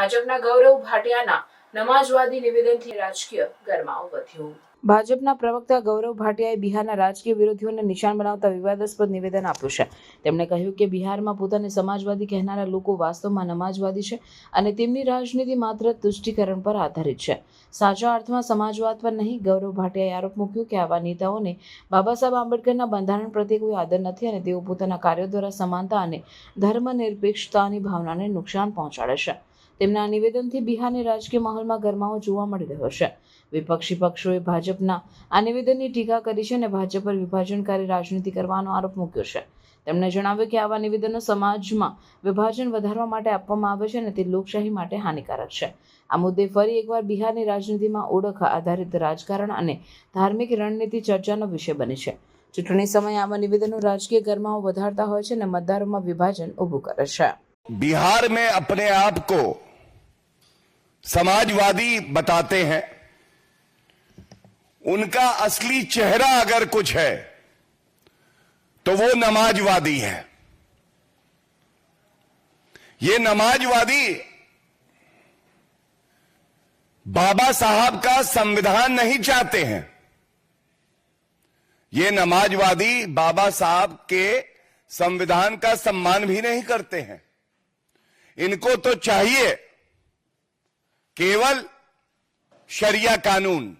ભાજપના ગૌરવ ભાટિયાના નમાજવાદી નિવેદનથી રાજકીય ગરમાવો વધ્યો. ભાજપના પ્રવક્તા ગૌરવ ભાટિયાએ બિહારના રાજકીય વિરોધીઓને નિશાન બનાવતા વિવાદાસ્પદ નિવેદન આપ્યું છે. તેમણે કહ્યું કે બિહારમાં પોતાને સમાજવાદી કહેનારા લોકો વાસ્તવમાં નમાજવાદી છે અને તેમની રાજનીતિ માત્ર તુષ્ટિકરણ પર આધારિત છે. સાચા અર્થમાં સમાજવાદ પર નહીં, ગૌરવ ભાટિયાએ આરોપ મૂક્યો કે આવા નેતાઓને બાબા સાહેબ આંબેડકરના બંધારણ પ્રત્યે કોઈ આદર નથી અને તેઓ પોતાના કાર્યો દ્વારા સમાનતા અને ધર્મનિરપેક્ષતાની ભાવનાને નુકસાન પહોંચાડે છે. તેમના નિવેદનથી બિહારની રાજકીય માહોલમાં ગરમાવો જોવા મળી રહ્યો છે. વિપક્ષી પક્ષોએ ભાજપના આ નિવેદનની ટીકા કરી છે અને ભાજપ પર વિભાજનકારી રાજનીતિ કરવાનો આરોપ મૂક્યો છે. તેમણે જણાવ્યું કે આવા નિવેદનો સમાજમાં વિભાજન વધારવા માટે આપવામાં આવે છે અને તે લોકશાહી માટે હાનિકારક છે. આ મુદ્દે ફરી એકવાર બિહારની રાજનીતિમાં ઓળખ આધારિત રાજકારણ અને ધાર્મિક રણનીતિ ચર્ચાનો વિષય બની છે. ચૂંટણી સમયે આવા નિવેદનો રાજકીય ગરમાઓ વધારતા હોય છે અને મતદારોમાં વિભાજન ઉભું કરે છે. બિહાર મેં અપને समाजवादी बताते हैं, उनका असली चेहरा अगर कुछ है तो वो नमाजवादी है। ये नमाजवादी बाबा साहब का संविधान नहीं चाहते हैं। ये नमाजवादी बाबा साहब के संविधान का सम्मान भी नहीं करते हैं। इनको तो चाहिए केवल शरिया कानून